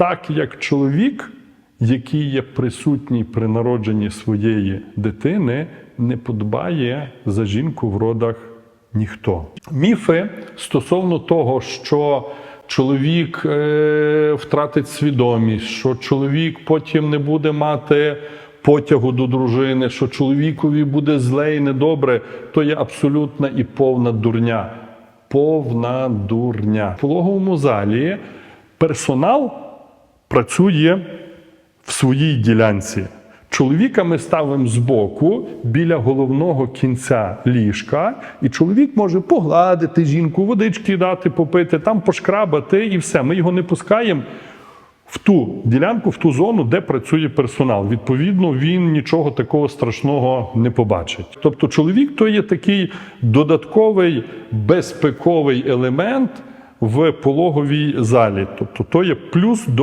так як чоловік, який є присутній при народженні своєї дитини, не подбає за жінку в родах ніхто. Міфи стосовно того, що чоловік е, втратить свідомість, що чоловік потім не буде мати потягу до дружини, що чоловікові буде зле і недобре, то є абсолютна і повна дурня. Повна дурня. В пологовому залі персонал працює в своїй ділянці. Чоловіка ми ставимо збоку біля головного кінця ліжка, і чоловік може погладити жінку, водички дати, попити, там пошкрабати і все. Ми його не пускаємо в ту ділянку, в ту зону, де працює персонал. Відповідно, він нічого такого страшного не побачить. Тобто, чоловік то є такий додатковий безпековий елемент в пологовій залі. Тобто, то є плюс до